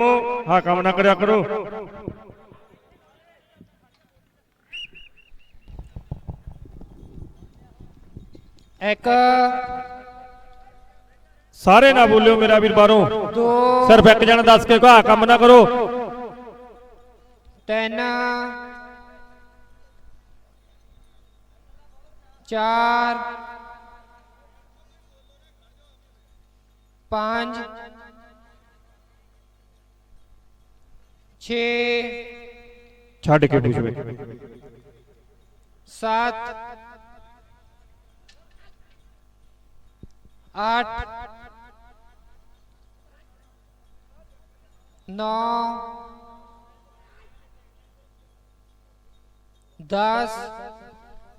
હા કામના કર્યા करो। एक सारे ना बोलियो मेरा वीर बारो। सिर्फ़ एक जन दस के कहा कम ना करो। तीन। चार। पाँच। 6 ਛੱਡ ਕੇ ਪੁੱਛਵੇ 7 8 9 10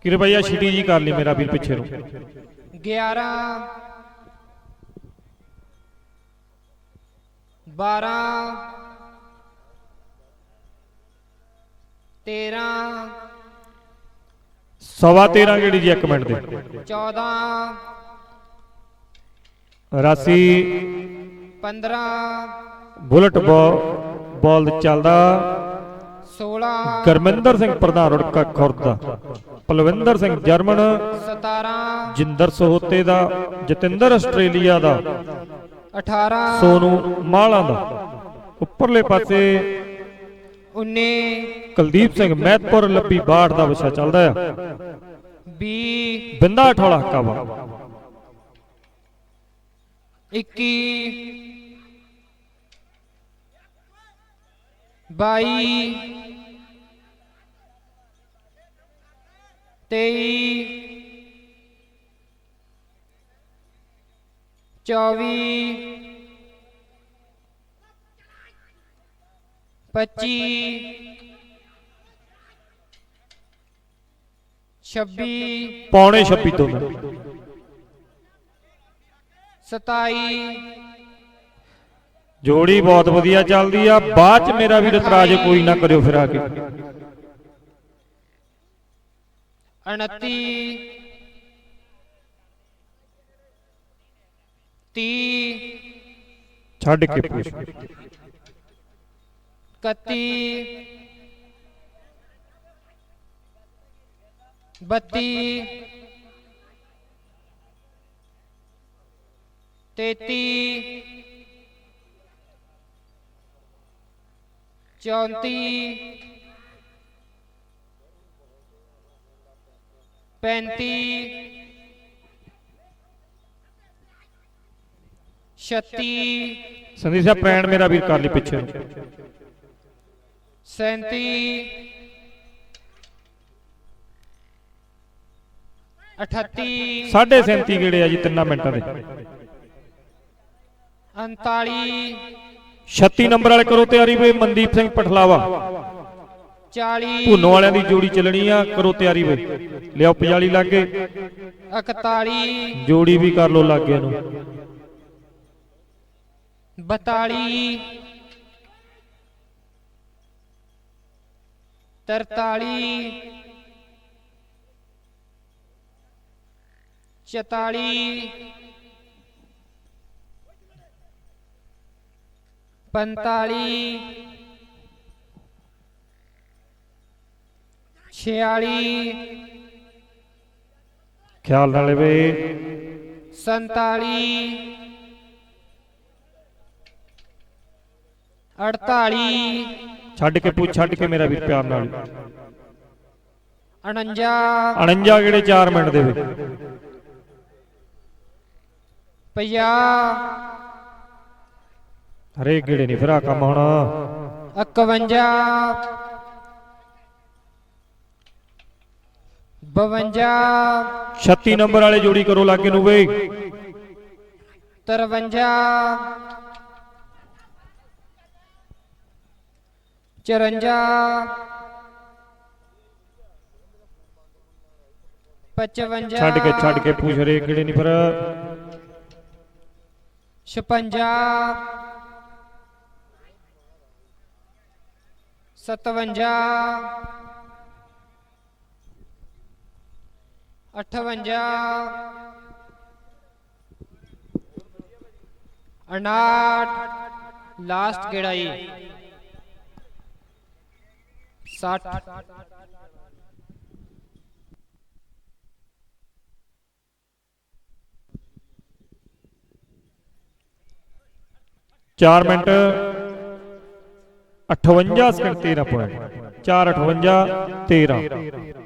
ਕਿਰਪਾਇਆ ਛਿਟੀ ਜੀ ਕਰ ਲਈ ਮੇਰਾ ਵੀਰ ਪਿੱਛੇ ਨੂੰ 11 12 ਤੇਰਾਂ। ਸਵਾ 13 ਗੇੜੀ ਜੀ ਇੱਕ ਮਿੰਟ ਦੇ। ਚੌਦਾਂ। 84 ਪੰਦਰਾਂ। ਬੁਲਟ ਬਾਲ ਚੱਲਦਾ। ਸੋਲਾਂ। ਗਰਮਿੰਦਰ ਸਿੰਘ ਪ੍ਰਧਾਨ ਰੁੜਕਾ ਖੁਰਦ ਦਾ। ਪਲਵਿੰਦਰ ਸਿੰਘ ਜਰਮਨ। ਸਤਾਰਾਂ। ਜਿੰਦਰ ਸੋਹਤੇ ਦਾ। ਜਤਿੰਦਰ ਆਸਟ੍ਰੇਲੀਆ ਦਾ। ਅਠਾਰਾਂ। ਸੋਨੂ ਮਾਲਾ ਦਾ। ਉੱਪਰਲੇ ਪਾਸੇ ਉੱਨੀ ਕੁਲਦੀਪ ਸਿੰਘ ਮਹਿਤਪੁਰ ਲੱਭੀ ਬਾੜ ਦਾ ਵਿਸ਼ਾ ਚੱਲਦਾ ਆ। ਵੀਹ ਬਿੰਦਾ ਠੋਲਾ ਕਾਵਾ। ਇੱਕੀ ਬਾਈ ਤੇਈ ਚੌਵੀ ਪੱਚੀ ਛੱਬੀ ਪੌਣੇ 26 ਤੋਂ ਮਿੰਟ ਸਤਾਈ। ਜੋੜੀ ਬਹੁਤ ਵਧੀਆ ਚੱਲਦੀ ਆ ਬਾਅਦ ਚ ਮੇਰਾ ਵੀਰ ਇਤਰਾਜ਼ ਕੋਈ ਨਾ ਕਰਿਓ ਫਿਰ ਆ ਕੇ। 29 30 ਛੱਡ ਕੇ ਪੁੱਛ। 31 32 33 34 35 36 ਸੰਦੀਪ ਸਾਹਿਬ ਪ੍ਰੈਣ ਮੇਰਾ ਵੀਰ ਕਰ ਲਈ ਪਿੱਛੇ ਨੂੰ। 37 38 ਸਾਢੇ 37 ਗੇੜੇ ਆ ਜੀ? ਤਿੰਨਾਂ ਮਿੰਟਾਂ ਦੇ। 39 36 ਨੰਬਰ ਵਾਲੇ ਕਰੋ ਤਿਆਰੀ ਵੇ ਮਨਦੀਪ ਸਿੰਘ ਪਠਲਾਵਾ। 40 ਭੁੰਨੋ ਵਾਲਿਆਂ ਦੀ ਜੋੜੀ ਚੱਲਣੀ ਆ ਕਰੋ ਤਿਆਰੀ ਵੇ। ਲਿਆਓ 45 ਲਾਗੇ। 41 ਜੋੜੀ ਵੀ ਕਰ ਲੋ ਲਾਗੇ ਨੂੰ। 42 43 44 45 46 ਖਿਆਲ ਨਾਲ ਵੇ। 47 48 ਛੱਡ ਕੇ ਪੁੱਛ ਛੱਡ ਕੇ ਮੇਰਾ ਵੀਰ ਪਿਆਰ ਨਾਲ। 49 49 ਗੇੜੇ 4 ਮਿੰਟ ਦੇ ਵੇ 50 ਹਰੇਕ ਗੇੜੇ ਨਹੀਂ ਫਿਰ ਆ ਕੰਮ ਹੋਣਾ। 51 52 36 ਨੰਬਰ ਵਾਲੇ ਜੋੜੀ ਕਰੋ ਲਾਗੇ ਨੂੰ ਵੇ 53 54 55 ਛੱਡ ਕੇ ਛੱਡ ਕੇ ਪੁੱਛ ਹਰੇਕ ਗੇੜੇ ਨਹੀਂ ਫਿਰ 56 57 58 59 ਲਾਸਟ ਗੇੜਾ ਜੀ 60 4 ਮਿੰਟ 58 ਸਕਿੰਟ 13 ਪੁਆਇੰਟ 4 58 13